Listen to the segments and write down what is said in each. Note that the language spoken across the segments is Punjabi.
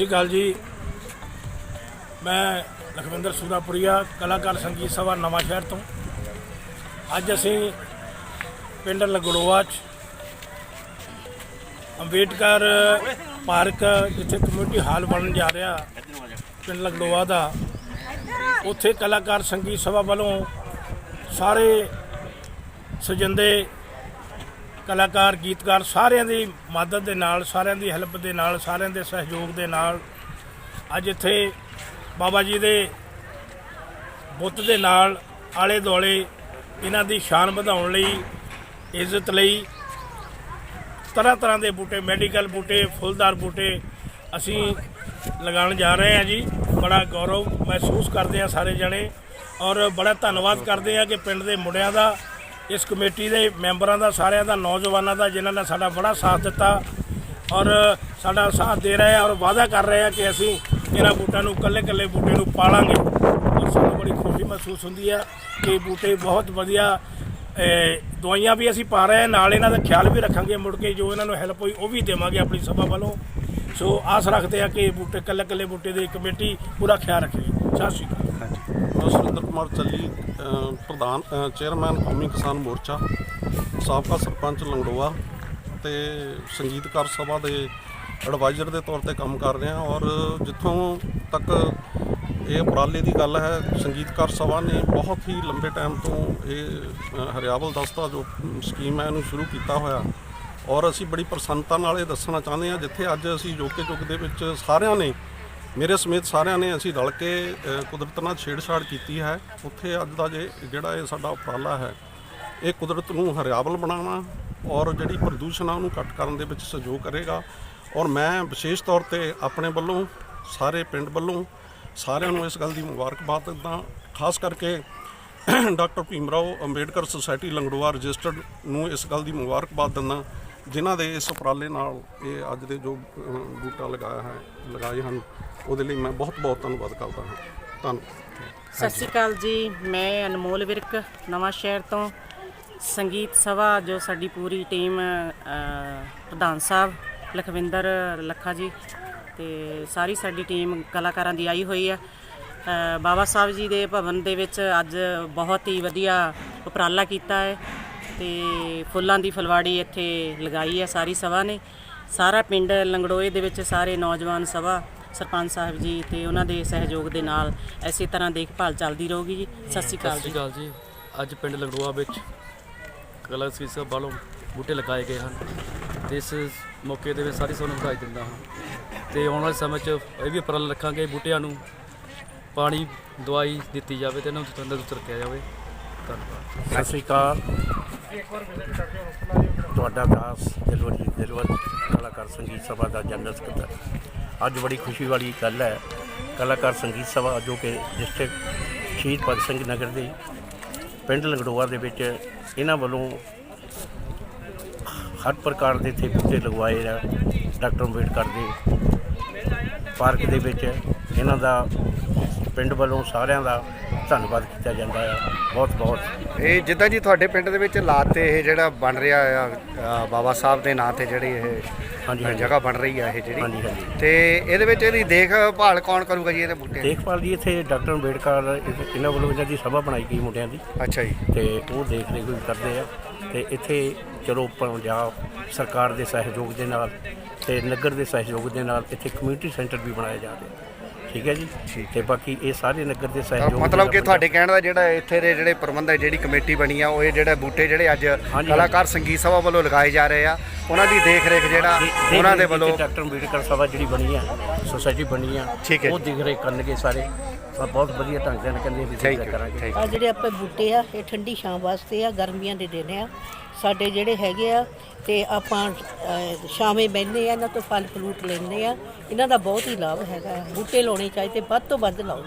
ਸ਼੍ਰੀ ਅਕਾਲ ਜੀ। ਮੈਂ ਲਖਵਿੰਦਰ ਸੂਰਾਪੁਰੀਆ ਕਲਾਕਾਰ ਸੰਗੀਤ ਸਭਾ ਨਵਾਂ ਸ਼ਹਿਰ ਤੋਂ। ਅੱਜ ਅਸੀਂ ਪਿੰਡ ਲਗੜੋਆ 'ਚ ਅੰਬੇਡਕਰ ਪਾਰਕ, ਜਿੱਥੇ ਕਮਿਊਨਿਟੀ ਹਾਲ ਬਣਨ ਜਾ ਰਿਹਾ, ਪਿੰਡ ਲਗੜੋਆ ਦਾ। ਉੱਥੇ ਕਲਾਕਾਰ ਸੰਗੀਤ ਸਭਾ ਵੱਲੋਂ ਸਾਰੇ ਸੁਜੰਦੇ ਕਲਾਕਾਰ, ਗੀਤਕਾਰ ਸਾਰਿਆਂ ਦੀ ਮਦਦ ਦੇ ਨਾਲ, ਸਾਰਿਆਂ ਦੀ ਹੈਲਪ ਦੇ ਨਾਲ, ਸਾਰਿਆਂ ਦੇ ਸਹਿਯੋਗ ਦੇ ਨਾਲ ਅੱਜ ਇੱਥੇ ਬਾਬਾ ਜੀ ਦੇ ਬੁੱਤ ਦੇ ਨਾਲ ਆਲੇ ਦੁਆਲੇ ਇਹਨਾਂ ਦੀ ਸ਼ਾਨ ਵਧਾਉਣ ਲਈ, ਇੱਜ਼ਤ ਲਈ ਤਰ੍ਹਾਂ ਤਰ੍ਹਾਂ ਦੇ ਬੂਟੇ ਮੈਡੀਕਲ ਬੂਟੇ, ਫੁੱਲਦਾਰ ਬੂਟੇ ਅਸੀਂ ਲਗਾਉਣ ਜਾ ਰਹੇ ਹਾਂ ਜੀ। ਬੜਾ ਗੌਰਵ ਮਹਿਸੂਸ ਕਰਦੇ ਹਾਂ ਸਾਰੇ ਜਣੇ ਔਰ ਬੜਾ ਧੰਨਵਾਦ ਕਰਦੇ ਹਾਂ ਕਿ ਪਿੰਡ ਦੇ ਮੁੰਡਿਆਂ ਦਾ ਇਸ ਕਮੇਟੀ ਦੇ ਮੈਂਬਰਾਂ ਦਾ, ਸਾਰਿਆਂ ਦਾ, ਨੌਜਵਾਨਾਂ ਦਾ, ਜਿਨ੍ਹਾਂ ਨੇ ਸਾਡਾ ਬੜਾ ਸਾਥ ਦਿੱਤਾ ਔਰ ਸਾਡਾ ਸਾਥ ਦੇ ਰਹੇ ਆ ਔਰ ਵਾਅਦਾ ਕਰ ਰਹੇ ਆ ਕਿ ਅਸੀਂ ਇਹਨਾਂ ਬੂਟਿਆਂ ਨੂੰ ਇਕੱਲੇ ਇਕੱਲੇ ਬੂਟੇ ਨੂੰ ਪਾਲਾਂਗੇ। ਔਰ ਸਾਨੂੰ ਬੜੀ ਖੁਸ਼ੀ ਮਹਿਸੂਸ ਹੁੰਦੀ ਹੈ ਕਿ ਬੂਟੇ ਬਹੁਤ ਵਧੀਆ ਦਵਾਈਆਂ ਵੀ ਅਸੀਂ ਪਾ ਰਹੇ ਹਾਂ ਨਾਲ ਇਹਨਾਂ ਦਾ ਖਿਆਲ ਵੀ ਰੱਖਾਂਗੇ ਮੁੜ ਕੇ ਜੋ ਇਹਨਾਂ ਨੂੰ ਹੈਲਪ ਹੋਈ ਉਹ ਵੀ ਦੇਵਾਂਗੇ ਆਪਣੀ ਸਭਾ ਵੱਲੋਂ। ਸੋ ਆਸ ਰੱਖਦੇ ਆ ਕਿ ਬੂਟੇ ਇਕੱਲੇ ਇਕੱਲੇ ਬੂਟੇ ਦੀ ਕਮੇਟੀ ਪੂਰਾ ਖਿਆਲ ਰੱਖੇਗੀ ਸਤਿ ਸ਼੍ਰੀ ਅਕਾਲ। ਮੈਂ ਸੁਰਿੰਦਰ ਕੁਮਾਰ ਚੱਲੀ ਪ੍ਰਧਾਨ ਚੇਅਰਮੈਨ ਕੌਮੀ ਕਿਸਾਨ ਮੋਰਚਾ, ਸਾਬਕਾ ਸਰਪੰਚ ਲੰਗੜੋਆ ਤੇ ਸੰਗੀਤਕਾਰ ਸਭਾ ਦੇ ਐਡਵਾਈਜ਼ਰ ਦੇ ਤੌਰ ਤੇ ਕੰਮ ਕਰ ਰਿਹਾ ਔਰ ਜਿੱਥੋਂ ਤੱਕ ਇਹ ਉਪਰਾਲੇ ਦੀ ਗੱਲ ਹੈ, ਸੰਗੀਤਕਾਰ ਸਭਾ ਨੇ ਬਹੁਤ ਹੀ ਲੰਬੇ ਟਾਈਮ ਤੋਂ ਇਹ ਹਰਿਆਵਲ ਦਸਤਾ ਜੋ ਸਕੀਮ ਹੈ ਇਹਨੂੰ ਸ਼ੁਰੂ ਕੀਤਾ ਹੋਇਆ। ਔਰ ਅਸੀਂ ਬੜੀ ਪ੍ਰਸੰਨਤਾ ਨਾਲ ਇਹ ਦੱਸਣਾ ਚਾਹੁੰਦੇ ਹਾਂ, ਜਿੱਥੇ ਅੱਜ ਅਸੀਂ ਜੋਕੇ ਚੁੱਕ ਦੇ ਵਿੱਚ ਸਾਰਿਆਂ ਨੇ ਮੇਰੇ ਸਮੇਤ ਸਾਰਿਆਂ ਨੇ ਅਸੀਂ ਰਲ ਕੇ ਕੁਦਰਤ ਨਾਲ ਛੇੜਛਾੜ ਕੀਤੀ ਹੈ। ਉੱਥੇ ਅੱਜ ਦਾ ਜੇ ਜਿਹੜਾ ਇਹ ਸਾਡਾ ਉਪਰਾਲਾ ਹੈ, ਇਹ ਕੁਦਰਤ ਨੂੰ ਹਰਿਆਵਲ ਬਣਾਉਣਾ ਔਰ ਜਿਹੜੀ ਪ੍ਰਦੂਸ਼ਣ ਆ ਉਹਨੂੰ ਘੱਟ ਕਰਨ ਦੇ ਵਿੱਚ ਸਹਿਯੋਗ ਕਰੇਗਾ। ਔਰ ਮੈਂ ਵਿਸ਼ੇਸ਼ ਤੌਰ ਤੇ ਆਪਣੇ ਵੱਲੋਂ, ਸਾਰੇ ਪਿੰਡ ਵੱਲੋਂ, ਸਾਰਿਆਂ ਨੂੰ ਇਸ ਗੱਲ ਦੀ ਮੁਬਾਰਕਬਾਦ ਦਿੰਦਾ ਖਾਸ ਕਰਕੇ doctor Bhimrao Ambedkar society Langroya registered ਨੂੰ ਇਸ ਗੱਲ ਦੀ ਮੁਬਾਰਕਬਾਦ ਦਿੰਦਾ ਜਿਨ੍ਹਾਂ ਦੇ ਇਸ ਉਪਰਾਲੇ ਨਾਲ ਇਹ ਅੱਜ ਦੇ ਜੋ ਬੂਟਾ ਲਗਾਇਆ ਹੈ, ਲਗਾਏ ਹਨ। ਉਹਦੇ ਲਈ ਮੈਂ ਬਹੁਤ ਬਹੁਤ ਧੰਨਵਾਦ ਕਰਦਾ ਹਾਂ। ਧੰਨਵਾਦ ਸਤਿ ਸ਼੍ਰੀ ਅਕਾਲ ਜੀ। ਮੈਂ ਅਨਮੋਲ ਵਿਰਕ ਨਵਾਂ ਸ਼ਹਿਰ ਤੋਂ। ਸੰਗੀਤ ਸਭਾ ਜੋ ਸਾਡੀ ਪੂਰੀ ਟੀਮ ਅ, ਪ੍ਰਧਾਨ ਸਾਹਿਬ ਲਖਵਿੰਦਰ ਲੱਖਾ ਜੀ ਤੇ ਸਾਰੀ ਸਾਡੀ ਟੀਮ ਕਲਾਕਾਰਾਂ ਦੀ ਆਈ ਹੋਈ ਹੈ ਅ, ਬਾਬਾ ਸਾਹਿਬ ਜੀ ਦੇ ਭਵਨ ਦੇ ਵਿੱਚ ਅੱਜ ਬਹੁਤ ਹੀ ਵਧੀਆ ਉਪਰਾਲਾ ਕੀਤਾ ਹੈ ਤੇ ਫੁੱਲਾਂ ਦੀ ਫੁਲਵਾੜੀ ਇੱਥੇ ਲਗਾਈ ਹੈ ਸਾਰੀ ਸਭਾ ਨੇ। ਸਾਰਾ ਪਿੰਡ ਲੰਗੜੋਏ ਦੇ ਵਿੱਚ ਸਾਰੇ ਨੌਜਵਾਨ ਸਭਾ ਸਰਪੰਚ ਸਾਹਿਬ ਜੀ ਤੇ ਉਹਨਾਂ ਦੇ ਸਹਿਯੋਗ ਦੇ ਨਾਲ ਐਸੀ ਤਰ੍ਹਾਂ ਦੇਖਭਾਲ ਚੱਲਦੀ ਰਹੂਗੀ ਜੀ। ਸਤਿ ਸ਼੍ਰੀ ਅਕਾਲ ਸਤਿ ਸ਼੍ਰੀ ਜੀ। ਅਕਾਲ ਜੀ। ਅੱਜ ਪਿੰਡ ਲੰਗੜੂਆ ਵਿੱਚ ਕਲਾ ਸਵੀਸ ਵੱਲੋਂ ਬੂਟੇ ਲਗਾਏ ਗਏ ਹਨ। ਤੇ ਇਸ ਮੌਕੇ ਦੇ ਵਿੱਚ ਸਾਰੀ ਸਭ ਨੂੰ ਵਧਾਈ ਦਿੰਦਾ ਹਾਂ। ਤੇ ਆਉਣ ਵਾਲੇ ਸਮੇਂ 'ਚ ਇਹ ਵੀ ਉਪਰਾਲਾ ਰੱਖਾਂਗੇ ਬੂਟਿਆਂ ਨੂੰ ਪਾਣੀ ਦਵਾਈ ਦਿੱਤੀ ਜਾਵੇ ਤੇ ਇਹਨਾਂ ਨੂੰ ਤੰਦਰੁਸਤ ਰੱਖਿਆ ਜਾਵੇ। ਧੰਨਵਾਦ। ਸਤਿ ਸ਼੍ਰੀ ਅਕਾਲ। ਤੁਹਾਡਾ ਦਾਸ ਦਿਲਵਰ ਜੀ ਦਿਲਵਰ ਕਲਾਕਾਰ ਸੰਗੀਤ ਸਭਾ ਦਾ ਜਨਰਲ ਸਕੱਤਰ ਅੱਜ ਬੜੀ ਖੁਸ਼ੀ ਵਾਲੀ ਗੱਲ ਹੈ। ਕਲਾਕਾਰ ਸੰਗੀਤ ਸਭਾ ਜੋ ਕਿ ਡਿਸਟ੍ਰਿਕਟ ਸ਼ਹੀਦ ਭਗਤ ਸਿੰਘ ਨਗਰ ਦੇ ਪਿੰਡ ਲੰਗੜੋਆ ਦੇ ਵਿੱਚ ਇਹਨਾਂ ਵੱਲੋਂ ਹਰ ਪ੍ਰਕਾਰ ਦੇ ਇੱਥੇ ਬੂਟੇ ਲਗਵਾਏ ਆ ਡਾਕਟਰ ਅੰਬੇਡਕਰ ਦੇ ਪਾਰਕ ਦੇ ਵਿੱਚ। ਇਹਨਾਂ ਦਾ ਪਿੰਡ ਵੱਲੋਂ ਸਾਰਿਆਂ ਦਾ ਧੰਨਵਾਦ ਕੀਤਾ ਜਾਂਦਾ ਆ ਬਹੁਤ ਬਹੁਤ। ਇਹ ਜਿੱਦਾਂ ਜੀ ਤੁਹਾਡੇ ਪਿੰਡ ਦੇ ਵਿੱਚ ਲਾਤੇ ਇਹ ਜਿਹੜਾ ਬਣ ਰਿਹਾ ਆ ਅ, ਬਾਬਾ ਸਾਹਿਬ ਦੇ ਨਾਂ ਤੇ ਜਿਹੜੀ ਇਹ ਹਾਂਜੀ, ਹਾਂਜੀ। ਜਗ੍ਹਾ ਬਣ ਰਹੀ ਆ ਇਹ ਜਿਹੜੀ। ਹਾਂਜੀ, ਹਾਂਜੀ। ਤੇ ਇਹਦੇ ਵਿੱਚ ਇਹਦੀ ਦੇਖਭਾਲ ਕੌਣ ਕਰੂਗਾ ਜੀ ਇਹਦੇ ਬੂਟੇ ਦੇਖਭਾਲ ਜੀ ਇੱਥੇ ਡਾਕਟਰ ਅੰਬੇਡਕਰ ਇਹ- ਇਹਨਾਂ ਵੱਲੋਂ ਇਹਨਾਂ ਦੀ ਸਭਾ ਬਣਾਈ ਗਈ ਮੁੰਡਿਆਂ ਦੀ। ਅੱਛਾ ਜੀ। ਤੇ ਉਹ ਦੇਖ ਰੇਖ ਵੀ ਕਰਦੇ ਆ। ਤੇ ਇੱਥੇ ਚਲੋ ਪੰਜਾਬ ਸਰਕਾਰ ਦੇ ਸਹਿਯੋਗ ਦੇ ਨਾਲ ਤੇ ਨਗਰ ਦੇ ਸਹਿਯੋਗ ਦੇ ਨਾਲ ਇੱਥੇ ਕਮਿਊਨਿਟੀ ਸੈਂਟਰ ਵੀ ਬਣਾਇਆ ਜਾ ਰਿਹਾ ਠੀਕ ਹੈ ਜੀ? ਤੇ ਬਾਕੀ ਇਹ ਸਾਰੇ ਨਗਰ ਦੇ ਸਹਿਯੋਗ ਮਤਲਬ ਕਿ ਤੁਹਾਡੇ ਕਹਿਣ ਦਾ ਜਿਹੜਾ ਇੱਥੇ ਦੇ ਜਿਹੜੇ ਪ੍ਰਬੰਧਕ ਜਿਹੜੀ ਕਮੇਟੀ ਬਣੀ ਆ ਉਹ ਇਹ ਜਿਹੜੇ ਬੂਟੇ ਜਿਹੜੇ ਅੱਜ। ਕਲਾਕਾਰ ਸੰਗੀਤ ਸਭਾ ਵੱਲੋਂ ਲਗਾਏ ਜਾ ਰਹੇ ਆ ਉਹਨਾਂ ਦੀ ਦੇਖ ਰੇਖ ਜਿਹੜਾ ਉਹਨਾਂ ਦੇ ਵੱਲੋਂ ਡਾਕਟਰ ਅੰਬੇਡਕਰ ਸਭਾ ਜਿਹੜੀ ਬਣੀ ਆ ਸੋਸਾਇਟੀ ਬਣੀ ਆ ਠੀਕ ਉਹ ਦੇਖ ਰੇਖ ਕਰਨਗੇ ਸਾਰੇ। ਤਾਂ ਬਹੁਤ ਵਧੀਆ ਢੰਗ ਨਾਲ ਕਹਿੰਦੇ ਅਸੀਂ ਯੂ ਕਰਾਂਗੇ। ਆ ਜਿਹੜੇ ਆਪਣੇ ਬੂਟੇ ਆ ਇਹ ਠੰਡੀ ਛਾਂ ਵਾਸਤੇ ਆ ਗਰਮੀਆਂ ਦੇ ਦਿਨ ਆ। ਸਾਡੇ ਜਿਹੜੇ ਹੈਗੇ ਆ ਤੇ ਆਪਾਂ ਅਹ, ਛਾਵੇਂ ਬਹਿੰਦੇ ਆ ਇਹਨਾਂ ਤੋਂ ਫਲ ਫਲੂਟ ਲੈਂਦੇ ਆ। ਇਹਨਾਂ ਦਾ ਬਹੁਤ ਹੀ ਲਾਭ ਹੈਗਾ। ਬੂਟੇ ਲਾਉਣੇ ਚਾਹੀਦੇ ਵੱਧ ਤੋਂ ਵੱਧ ਲਾਓ।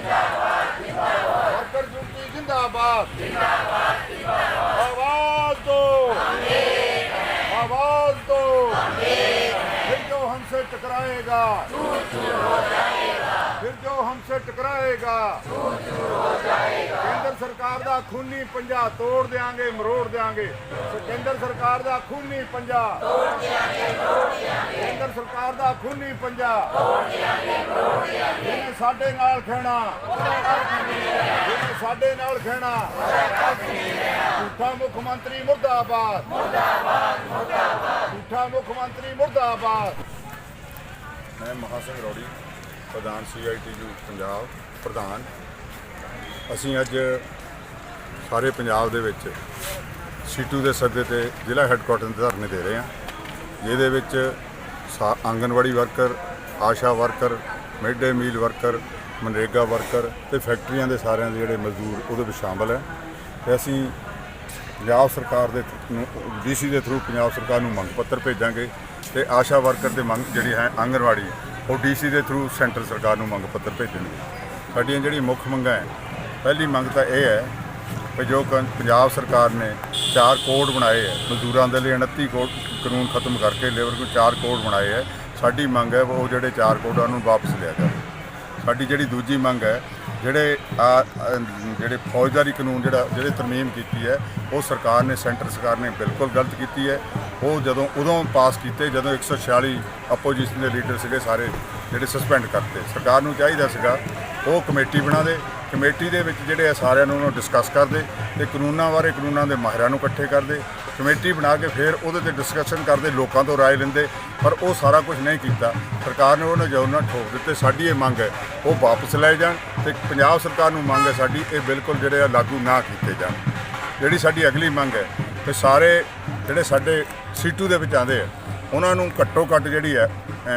ਜ਼ਿੰਦਾਬਾਦ ਜਿੰਦਾਬਾਦ ਵਰਕਰ ਜੁਨਤੀ ਜ਼ਿੰਦਾਬਾਦ ਜਿੰਦਾਬਾਦ ਆਵਾਜ਼ ਦੋ आवाज दो फिर जो हमसे टकराएगा फिर जो हमसे टकराएगा ਕੇਂਦਰ ਸਰਕਾਰ ਦਾ ਖੂਨੀ ਪੰਜਾ ਤੋੜ ਦੇਾਂਗੇ ਮਰੋੜ ਦੇਾਂਗੇ ਕੇਂਦਰ ਸਰਕਾਰ ਦਾ ਖੂਨੀ ਪੰਜਾ ਤੋੜ ਦੇਾਂਗੇ ਮਰੋੜ ਦੇਾਂਗੇ ਕੇਂਦਰ ਸਰਕਾਰ ਦਾ ਖੂਨੀ ਪੰਜਾ ਤੋੜ ਦੇਾਂਗੇ ਮਰੋੜ ਦੇਾਂਗੇ ਜਿਹਨੇ ਸਾਡੇ ਨਾਲ ਖਹਿਣਾ ਜਿਹਨੇ ਸਾਡੇ ਨਾਲ ਖਹਿਣਾ ਝੂਠਾ ਮੁੱਖ ਮੰਤਰੀ ਮੁਰਦਾਬਾਦ। ਝੂਠਾ ਮੁੱਖ ਮੰਤਰੀ ਮੁਰਦਾਬਾਦ। ਮੈਂ ਮਹਾ ਸਿੰਘ ਰੌੜੀ, ਪ੍ਰਧਾਨ ਸੀਆਈਟੀਯੂ ਪੰਜਾਬ, ਪ੍ਰਧਾਨ। ਅਸੀਂ ਅੱਜ ਸਾਰੇ ਪੰਜਾਬ ਦੇ ਵਿੱਚ ਸੀਟੂ ਦੇ ਸੱਦੇ ਤੇ ਜ਼ਿਲ੍ਹਾ ਹੈੱਡਕੁਆਟਰ ਤੇ ਧਰਨੇ ਦੇ ਰਹੇ ਹਾਂ। ਜਿਹਦੇ ਵਿੱਚ ਸਾ- anganwadi worker ASHA worker mid day meal worker, MNREGA worker ਤੇ ਫੈਕਟਰੀਆਂ ਦੇ ਸਾਰਿਆਂ ਦੇ ਜਿਹੜੇ ਮਜ਼ਦੂਰ ਉਹਦੇ ਵਿੱਚ ਸ਼ਾਮਲ ਹੈ। ਤੇ ਅਸੀਂ ਪੰਜਾਬ ਸਰਕਾਰ ਦੇ ਡੀਸੀ ਦੇ ਥਰੂ ਪੰਜਾਬ ਸਰਕਾਰ ਨੂੰ ਮੰਗ ਪੱਤਰ ਭੇਜਾਂਗੇ ਤੇ ਆਸ਼ਾ ਵਰਕਰ ਦੇ ਮੰਗ ਜਿਹੜੀ ਹੈ ਆਂਗਨਵਾੜੀ, ਉਹ ਡੀਸੀ ਦੇ ਥਰੂ ਸੈਂਟਰ ਸਰਕਾਰ ਨੂੰ ਮੰਗ ਪੱਤਰ ਭੇਜਣਗੇ। ਸਾਡੀਆਂ ਜਿਹੜੀ ਮੁੱਖ ਮੰਗਾਂ ਹੈ, ਪਹਿਲੀ ਮੰਗ ਤਾਂ ਇਹ ਹੈ ਕਿ ਜੋ ਕ- ਪੰਜਾਬ ਸਰਕਾਰ ਨੇ ਚਾਰ ਕੋਡ ਬਣਾਏ ਹੈ। ਮਜ਼ਦੂਰਾਂ ਦੇ ਲਈ 29 ਕੋਡ ਕਾਨੂੰਨ ਖਤਮ ਕਰਕੇ ਲੇਬਰ ਨੂੰ ਚਾਰ ਕੋਡ ਬਣਾਏ ਹੈ। ਸਾਡੀ ਮੰਗ ਹੈ ਉਹ ਜਿਹੜੇ ਚਾਰ ਕੋਡਾਂ ਨੂੰ ਵਾਪਸ ਲਿਆ ਜਾਵੇ। ਸਾਡੀ ਜਿਹੜੀ ਦੂਜੀ ਮੰਗ ਹੈ, ਜਿਹੜੇ ਆ ਜਿਹੜੇ ਫੌਜਦਾਰੀ ਕਾਨੂੰਨ ਜਿਹੜਾ, ਜਿਹੜੇ ਤਰਮੀਮ ਕੀਤੀ ਹੈ, ਉਹ ਸਰਕਾਰ ਨੇ, ਸੈਂਟਰ ਸਰਕਾਰ ਨੇ ਬਿਲਕੁਲ ਗਲਤ ਕੀਤੀ ਹੈ। ਉਹ ਜਦੋਂ, ਉਦੋਂ ਪਾਸ ਕੀਤੇ, ਜਦੋਂ 146 ਆਪੋਜੀਸ਼ਨ ਦੇ ਲੀਡਰ ਸੀਗੇ ਸਾਰੇ, ਜਿਹੜੇ ਸਸਪੈਂਡ ਕਰਤੇ। ਸਰਕਾਰ ਨੂੰ ਚਾਹੀਦਾ ਸੀਗਾ, ਉਹ ਕਮੇਟੀ ਬਣਾ ਦੇ ਕਮੇਟੀ ਦੇ ਵਿੱਚ ਜਿਹੜੇ ਆ ਸਾਰਿਆਂ ਨੂੰ ਉਹਨੂੰ ਡਿਸਕਸ ਕਰਦੇ ਤੇ ਕਾਨੂੰਨਾਂ ਬਾਰੇ, ਕਾਨੂੰਨਾਂ ਦੇ ਮਾਹਿਰਾਂ ਨੂੰ ਇਕੱਠੇ ਕਰਦੇ ਕਮੇਟੀ ਬਣਾ ਕੇ ਫਿਰ ਉਹਦੇ ਤੇ ਡਿਸਕਸ਼ਨ ਕਰਦੇ, ਲੋਕਾਂ ਤੋਂ ਰਾਏ ਲੈਂਦੇ। ਪਰ ਉਹ ਸਾਰਾ ਕੁਝ ਨਹੀਂ ਕੀਤਾ। ਸਰਕਾਰ ਨੇ ਉਹਨਾਂ ਜੋ ਉਹਨਾਂ ਠੋਕ ਦਿੱਤੇ, ਸਾਡੀ ਇਹ ਮੰਗ ਹੈ, ਉਹ ਵਾਪਸ ਲੈ ਜਾਣ ਤੇ ਪੰਜਾਬ ਸਰਕਾਰ ਨੂੰ ਮੰਗ ਹੈ ਸਾਡੀ, ਇਹ ਬਿਲਕੁਲ ਜਿਹੜੇ ਆ ਲਾਗੂ ਨਾ ਕੀਤੇ ਜਾਣ। ਜਿਹੜੀ ਸਾਡੀ ਅਗਲੀ ਮੰਗ ਹੈ, ਤੇ ਸਾਰੇ ਜਿਹੜੇ ਸਾਡੇ ਸੀਟੂ ਦੇ ਵਿੱਚ ਆਉਂਦੇ ਆ, ਉਹਨਾਂ ਨੂੰ ਘੱਟੋ ਘੱਟ ਜਿਹੜੀ ਹੈ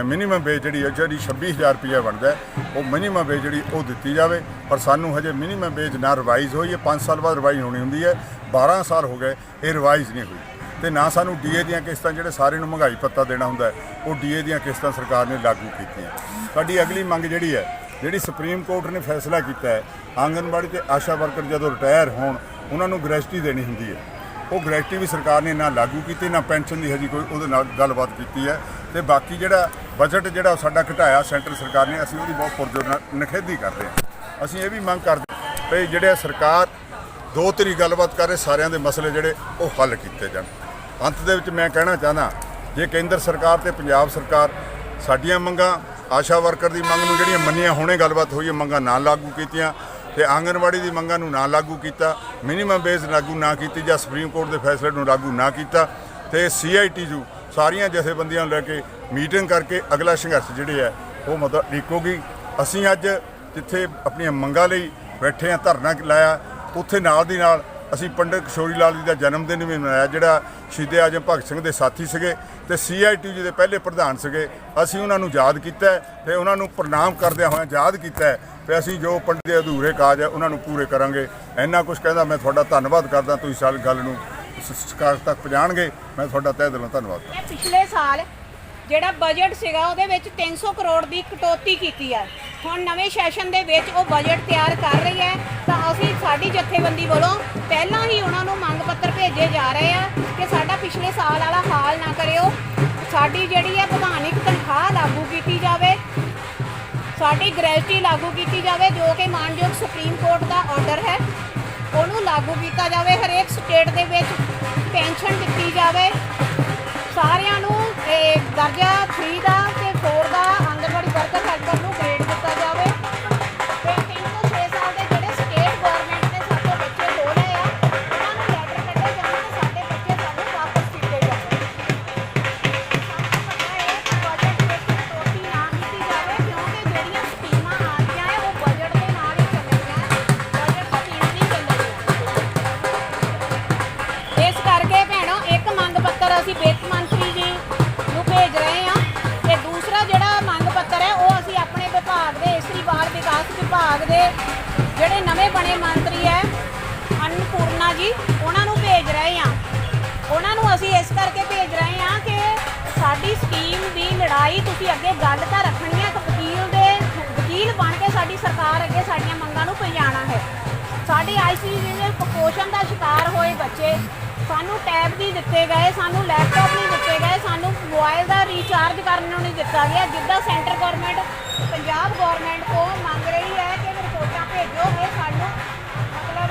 ਮਿਨੀਮਮ ਵੇਜ ਜਿਹੜੀ ਹੈ, ਜਿਹੜੀ 26000 ਰੁਪਏ ਬਣਦਾ ਉਹ ਮਿਨੀਮਮ ਵੇਜ ਜਿਹੜੀ ਉਹ ਦਿੱਤੀ ਜਾਵੇ। ਪਰ ਸਾਨੂੰ ਹਜੇ ਮਿਨੀਮਮ ਵੇਜ ਨਾ ਰਿਵਾਈਜ਼ ਹੋਈ ਹੈ 5 ਸਾਲ ਬਾਅਦ ਰਿਵਾਈਜ਼ ਹੋਣੀ ਹੁੰਦੀ ਹੈ 12 ਸਾਲ ਹੋ ਗਏ, ਇਹ ਰਿਵਾਈਜ਼ ਨਹੀਂ ਹੋਈ। ਤੇ ਨਾ ਸਾਨੂੰ ਡੀਏ ਦੀਆਂ ਕਿਸ਼ਤਾਂ ਜਿਹੜੇ ਸਾਰੇ ਨੂੰ ਮਹਿੰਗਾਈ ਪੱਤਾ ਦੇਣਾ ਹੁੰਦਾ ਹੈ, ਉਹ ਡੀਏ ਦੀਆਂ ਕਿਸ਼ਤਾਂ ਸਰਕਾਰ ਨੇ ਲਾਗੂ ਕੀਤੀਆਂ। ਸਾਡੀ ਅਗਲੀ ਮੰਗ ਜਿਹੜੀ ਹੈ ਜਿਹੜੀ ਸੁਪਰੀਮ ਕੋਰਟ ਨੇ ਫੈਸਲਾ ਕੀਤਾ ਹੈ ਆਂਗਨਵਾੜੀ ਤੇ ਆਸ਼ਾ ਵਰਕਰ ਜਦੋਂ ਰਿਟਾਇਰ ਹੋਣ ਉਹਨਾਂ ਨੂੰ ਗ੍ਰੈਜੂਟੀ ਦੇਣੀ ਹੁੰਦੀ ਹੈ। ਉਹ ਗ੍ਰੈਜੂਟੀ ਵੀ ਸਰਕਾਰ ਨੇ ਨਾ ਲਾਗੂ ਕੀਤੀ ਨਾ ਪੈਨਸ਼ਨ ਦੀ ਹਜੇ ਕੋਈ ਉਹਦੇ ਨਾਲ ਗੱਲਬਾਤ ਕੀਤੀ ਹੈ ਤੇ ਬਾਕੀ ਜਿਹੜਾ ਬਜਟ ਜਿਹੜਾ ਉਹ ਸਾਡਾ ਘਟਾਇਆ ਸੈਂਟਰ ਸਰਕਾਰ ਨੇ ਅਸੀਂ ਉਹਦੀ ਬਹੁਤ ਪੁਰਜੋਰ ਨਾਲ ਨਿਖੇਧੀ ਕਰਦੇ ਹਾਂ। ਅਸੀਂ ਇਹ ਵੀ ਮੰਗ ਕਰਦੇ ਵੀ ਜਿਹੜੇ ਸਰਕਾਰ ਦੋ ਤਰੀ ਗੱਲਬਾਤ ਕਰ ਰਹੇ ਸਾਰਿਆਂ ਦੇ ਮਸਲੇ ਜਿਹੜੇ ਉਹ ਹੱਲ ਕੀਤੇ ਜਾਣ। ਅੰਤ ਦੇ ਵਿੱਚ ਮੈਂ ਕਹਿਣਾ ਚਾਹੁੰਦਾ, ਜੇ ਕੇਂਦਰ ਸਰਕਾਰ ਤੇ ਪੰਜਾਬ ਸਰਕਾਰ ਸਾਡੀਆਂ ਮੰਗਾਂ, ਆਸ਼ਾ ਵਰਕਰ ਦੀ ਮੰਗ ਨੂੰ ਜਿਹੜੀਆਂ ਮੰਨੀਆਂ, ਹੁਣੇ ਗੱਲਬਾਤ ਹੋਈ ਹੈ, ਮੰਗਾਂ ਨਾ ਲਾਗੂ ਕੀਤੀਆਂ ਤੇ ਆਂਗਨਵਾੜੀ ਦੀ ਮੰਗਾਂ ਨੂੰ ਨਾ ਲਾਗੂ ਕੀਤਾ ਮਿਨੀਮਮ ਬੇਸ ਲਾਗੂ ਨਾ ਕੀਤੀ ਜਾਂ ਸੁਪਰੀਮ ਕੋਰਟ ਦੇ ਫੈਸਲੇ ਨੂੰ ਲਾਗੂ ਨਾ ਕੀਤਾ ਤੇ ਸੀਆਈਟੀਯੂ ਸਾਰੀਆਂ ਜਥੇਬੰਦੀਆਂ ਨੂੰ ਲੈ ਕੇ ਮੀਟਿੰਗ ਕਰਕੇ ਅਗਲਾ ਸੰਘਰਸ਼ ਜਿਹੜੇ ਹੈ, ਉਹ ਮਤਲਬ ਲਿਖੋਗੀ ਅਸੀਂ ਅੱਜ ਜਿੱਥੇ ਆਪਣੀਆਂ ਮੰਗਾਂ ਲਈ ਬੈਠੇ ਆ ਧਰਨਾ ਲਾਇਆ, ਉੱਥੇ ਨਾਲ ਦੀ ਨਾਲ ਅਸੀਂ ਪੰਡਿਤ ਕਿਸ਼ੋਰੀ ਲਾਲ ਜੀ ਦਾ ਜਨਮ ਦਿਨ ਵੀ ਮਨਾਇਆ, ਜਿਹੜਾ ਸ਼ਹੀਦੇ ਆਜਮ ਭਗਤ ਸਿੰਘ ਦੇ ਸਾਥੀ ਸੀਗੇ ਤੇ ਸੀਆਈਟੀ ਜੀ ਦੇ ਪਹਿਲੇ ਪ੍ਰਧਾਨ ਸੀਗੇ। ਅਸੀਂ ਉਹਨਾਂ ਨੂੰ ਯਾਦ ਕੀਤਾ ਹੈ ਤੇ ਉਹਨਾਂ ਨੂੰ ਪ੍ਰਣਾਮ ਕਰਦਿਆਂ ਹੋਇਆਂ ਯਾਦ ਕੀਤਾ ਹੈ ਤੇ ਅਸੀਂ ਜੋ ਪੰਡਿਤ ਦੇ ਅਧੂਰੇ ਕਾਜ ਹੈ ਉਹਨਾਂ ਨੂੰ ਪੂਰੇ ਕਰਾਂਗੇ। ਇੰਨਾ ਕੁਝ ਕਹਿੰਦਾ, ਮੈਂ ਤੁਹਾਡਾ ਧੰਨਵਾਦ ਕਰਦਾ, ਤੁਸੀਂ ਸਾਲ ਗੱਲ ਨੂੰ ਸਰਕਾਰ ਤੱਕ ਪਹੁੰਚਾਣਗੇ ਮੈਂ ਤੁਹਾਡਾ ਤਹਿ ਦਿਲੋਂ ਧੰਨਵਾਦ ਕਰਦਾ। ਪਿਛਲੇ ਸਾਲ ਜਿਹੜਾ ਬਜਟ ਸੀਗਾ, ਉਹਦੇ ਵਿੱਚ 300 ਕਰੋੜ ਦੀ ਕਟੌਤੀ ਕੀਤੀ ਹੈ। ਹੁਣ ਨਵੇਂ ਸੈਸ਼ਨ ਦੇ ਵਿੱਚ ਉਹ ਬਜਟ ਤਿਆਰ ਕਰ ਰਹੀ ਹੈ, ਤਾਂ ਅਸੀਂ ਸਾਡੀ ਜਥੇਬੰਦੀ ਵੱਲੋਂ ਪਹਿਲਾਂ ਹੀ ਉਹਨਾਂ ਨੂੰ ਮੰਗ ਪੱਤਰ ਭੇਜੇ ਜਾ ਰਹੇ ਆ ਕਿ ਸਾਡਾ ਪਿਛਲੇ ਸਾਲ ਵਾਲਾ ਹਾਲ ਨਾ ਕਰਿਓ। ਸਾਡੀ ਜਿਹੜੀ ਹੈ ਵਿਧਾਨਿਕ ਤਨਖਾਹ ਲਾਗੂ ਕੀਤੀ ਜਾਵੇ, ਸਾਡੀ ਗ੍ਰੈਜੂਟੀ ਲਾਗੂ ਕੀਤੀ ਜਾਵੇ, ਜੋ ਕਿ ਮਾਨਯੋਗ ਸੁਪਰੀਮ ਕੋਰਟ ਦਾ ਆਰਡਰ ਹੈ, ਉਹਨੂੰ ਲਾਗੂ ਕੀਤਾ ਜਾਵੇ, ਹਰੇਕ ਸਟੇਟ ਦੇ ਵਿੱਚ ਪੈਨਸ਼ਨ ਦਿੱਤੀ ਜਾਵੇ। ਸਾਰਿਆਂ ਨੂੰ ਦਰਜਾ 3 ਦਾ ਅਸੀਂ ਵਿੱਤ ਮੰਤਰੀ ਜੀ ਨੂੰ ਭੇਜ ਰਹੇ ਹਾਂ ਤੇ ਦੂਸਰਾ ਜਿਹੜਾ ਮੰਗ ਪੱਤਰ ਹੈ, ਉਹ ਅਸੀਂ ਆਪਣੇ ਵਿਭਾਗ ਦੇ ਇਸਤਰੀ ਬਾਲ ਵਿਕਾਸ ਵਿਭਾਗ ਦੇ ਜਿਹੜੇ ਨਵੇਂ ਬਣੇ ਮੰਤਰੀ ਹੈ, ਅਨਪੂਰਨਾ ਜੀ, ਉਹਨਾਂ ਨੂੰ ਭੇਜ ਰਹੇ ਹਾਂ। ਉਹਨਾਂ ਨੂੰ ਅਸੀਂ ਇਸ ਕਰਕੇ ਭੇਜ ਰਹੇ ਹਾਂ ਕਿ ਸਾਡੀ ਸਕੀਮ ਦੀ ਲੜਾਈ ਤੁਸੀਂ ਅੱਗੇ ਗੱਲ ਤਾਂ ਰੱਖਣੀ ਹੈ ਕਿ ਵਕੀਲ ਦੇ, ਵਕੀਲ ਬਣ ਕੇ ਸਾਡੀ ਸਰਕਾਰ ਅੱਗੇ ਸਾਡੀਆਂ ਮੰਗਾਂ ਨੂੰ ਪਹੁੰਚਾਉਣਾ ਹੈ। ਸਾਡੇ ਆਈਸੀਯੂ ਦੇ ਕੁਪੋਸ਼ਣ ਦਾ ਸ਼ਿਕਾਰ ਹੋਏ ਬੱਚੇ। ਸਾਨੂੰ ਟੈਬ ਨਹੀਂ ਦਿੱਤੇ ਗਏ, ਸਾਨੂੰ ਲੈਪਟਾਪ ਨਹੀਂ ਦਿੱਤੇ ਗਏ, ਸਾਨੂੰ ਮੋਬਾਈਲ ਦਾ ਰੀਚਾਰਜ ਕਰਨ ਨੂੰ ਨਹੀਂ ਦਿੱਤਾ ਗਿਆ, ਜਿੱਦਾਂ ਸੈਂਟਰ ਗਵਰਨਮੈਂਟ ਪੰਜਾਬ ਗਵਰਨਮੈਂਟ ਤੋਂ ਮੰਗ ਰਹੀ ਹੈ ਕਿ ਰਿਪੋਰਟਾਂ ਭੇਜੋ, ਇਹ ਸਾਨੂੰ ਮਤਲਬ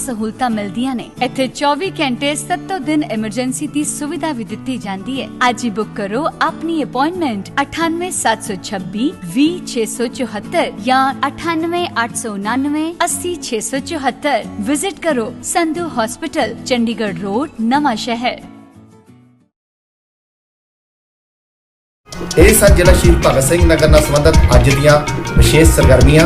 ਸਹੂਲਤਾਂ ਮਿਲਦੀਆਂ ਨੇ ਇੱਥੇ 24 ਘੰਟੇ 7 ਦਿਨ ਐਮਰਜੈਂਸੀ ਦੀ ਸੁਵਿਧਾ ਵੀ ਦਿੱਤੀ ਜਾਂਦੀ ਹੈ ਅੱਜ ਹੀ ਬੁੱਕ ਕਰੋ ਆਪਣੀ ਅਪਾਇੰਟਮੈਂਟ 98726 20674 ਜਾਂ 98899 80674 ਵਿਜ਼ਿਟ ਕਰੋ ਸੰਧੂ ਹਸਪੀਟਲ ਚੰਡੀਗੜ੍ਹ ਰੋਡ ਨਵਾਂ ਸ਼ਹਿਰ ਇਹ ਸਨ ਜ਼ਿਲ੍ਹਾ ਸ਼ਹੀਦ ਭਗਤ ਸਿੰਘ ਨਗਰ ਨਾਲ ਸੰਬੰਧਿਤ ਅੱਜ ਦੀਆਂ ਵਿਸ਼ੇਸ਼ ਸਰਗਰਮੀਆਂ